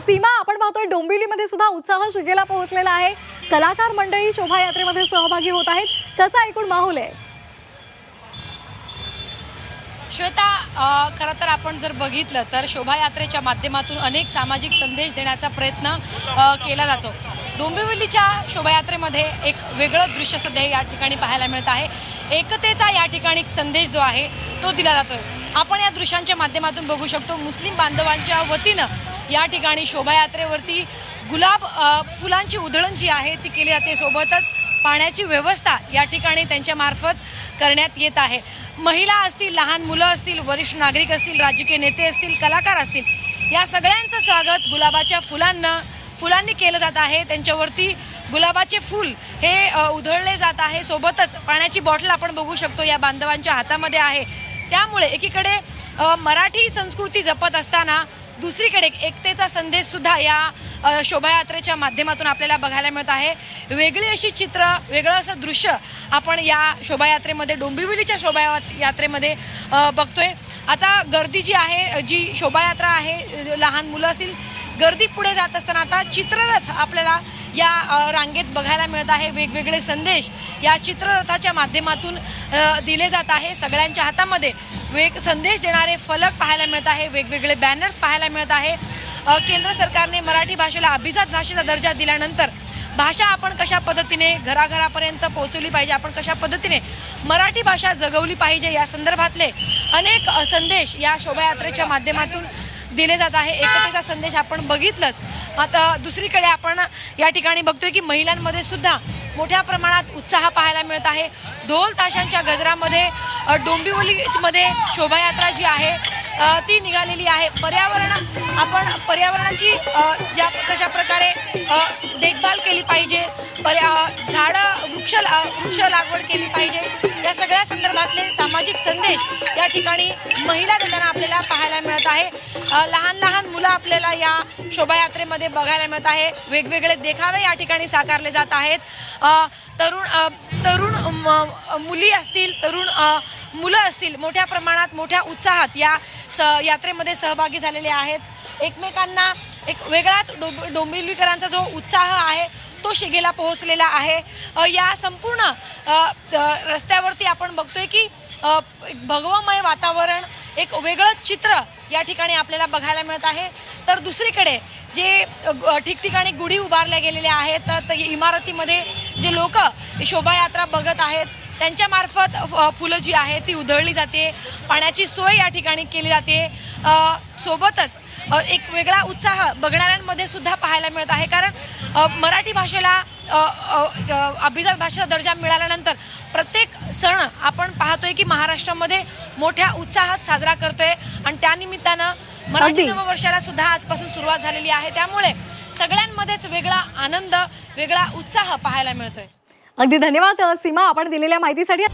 सीमा आपण पाहतोय डोंबिवलीमध्ये सुद्धा उत्साह शिगेला पोहोचलेला आहे. कलाकार मंडळी शोभायात्रेमध्ये सहभागी होत आहेत. कसा एकूण माहोल आहे? श्वेता खरं तर आपण जर बघितलं तर शोभायात्रेच्या माध्यमातून अनेक सामाजिक संदेश देण्याचा प्रयत्न केला जातो. डोंबिवलीच्या शोभायात्रेमध्ये एक वेगळं दृश्य सध्या या ठिकाणी पाहायला मिळत आहे. एकतेचा या ठिकाणी एक संदेश जो आहे तो दिला जातो आपण या दृश्यांच्या माध्यमातून बघू शकतो मुस्लिम बांधवांच्या वतीनं या ठिकाणी शोभायात्रेवरती गुलाब फुलांची उधळण जी आहे ती केली जाते. सोबतच पाण्याची व्यवस्था या ठिकाणी त्यांच्यामार्फत करण्यात येत आहे. महिला असतील लहान मुलं असतील वरिष्ठ नागरिक असतील राजकीय नेते असतील कलाकार असतील या सगळ्यांचं स्वागत गुलाबाच्या फुलांना फुलांनी केलं जात आहे. त्यांच्यावरती गुलाबाचे फूल हे उधळले जात आहे. सोबतच पाण्याची बॉटल आपण बघू शकतो या बांधवांच्या हातामध्ये आहे. त्यामुळे एकीकडे मराठी संस्कृती जपत असताना दुसरीकडे एकतेचा संदेश सुद्धा या शोभायात्रेच्या माध्यमातून आपल्याला बघायला मिळत आहे. वेगळी अशी चित्र वेगळं असं दृश्य आपण या शोभायात्रेमध्ये डोंबिवलीच्या शोभा यात्रेमध्ये बघतोय. आता गर्दी जी आहे जी शोभायात्रा आहे लहान मुलं असतील गर्दी पुढे जात असताना आता चित्ररथ आपल्याला या रांगेत बघायला मिळत आहे. वेगवेगळे संदेश या चित्ररथाच्या माध्यमातून दिले जात आहे सगळ्यांच्या हातामध्ये. वेग संदेश देणारे फलक पाहायला मिळत आहे वेगवेगळे बॅनर्स पाहायला मिळत आहे. केंद्र सरकारने मराठी भाषेला अभिजात भाषेचा दर्जा दिल्यानंतर भाषा आपण कशा पद्धतीने घराघरापर्यंत पोहोचवली पाहिजे आपण कशा पद्धतीने मराठी भाषा जगवली पाहिजे या संदर्भातले अनेक संदेश या शोभायात्रेच्या माध्यमातून दिले जात आहे. एकतेचा संदेश आपण बघितलंच. आता दुसरीकडे आपण या ठिकाणी बघतोय की महिलांमध्ये सुद्धा मोठ्या प्रमाणात उत्साह पाहायला मिळत आहे. ढोल ताशांच्या गजरामध्ये डोंबिवलीमध्ये शोभायात्रा जी आहे ती निघालेली आहे. पर्यावरण आपण पर्यावरणाची ज्या कशा प्रकारे देखभाल केली पाहिजे पर्या झाडं वृक्ष वृक्ष लागवड केली पाहिजे या सगळ्या संदर्भातले सामाजिक संदेश या ठिकाणी महिला देताना आपल्याला पाहायला मिळत आहे. लहान लहान मुलं आपल्याला या शोभायात्रेमध्ये बघायला मिळत आहे. वेगवेगळे देखावे या ठिकाणी साकारले जात आहेत. तरुण तरुण म- मुली असतील तरुण मुलं असतील मोठ्या प्रमाणात मोठ्या उत्साहात या स यात्रेमध्ये सहभागी झालेले आहेत. एकमेकांना एक वेगळाच डोंब डोंबिवलीकरांचा जो उत्साह आहे तो शिगेला पोहोचलेला आहे. या संपूर्ण रस्त्यावरती आपण बघतोय की भगवमय वातावरण एक वेगळं चित्र या ठिकाणी आपल्याला बघायला मिळत आहे. तर दुसरीकडे जे ठिकठिकाणी गुढी उभारल्या गेलेल्या आहेत तर त- इमारतीमध्ये जे लोक शोभायात्रा बघत आहेत त्यांच्या मार्फत अ, फुलं जी आहे ती उधळली जाते पाण्याची सोय या ठिकाणी केली जाते. सोबतच एक वेगळा उत्साह बघणाऱ्यांमध्ये सुद्धा पाहायला मिळत आहे. कारण मराठी भाषेला अभिजात भाषेचा दर्जा मिळाल्यानंतर प्रत्येक सण आपण पाहतोय की महाराष्ट्रामध्ये मोठ्या उत्साहात साजरा करतोय. आणि त्यानिमित्तानं मराठी. नववर्षाला सुद्धा आजपासून सुरुवात झालेली आहे. त्यामुळे सगळ्यांमध्येच वेगळा आनंद वेगळा उत्साह पाहायला मिळतोय. अगदी धन्यवाद सीमा आपण दिलेल्या माहितीसाठी.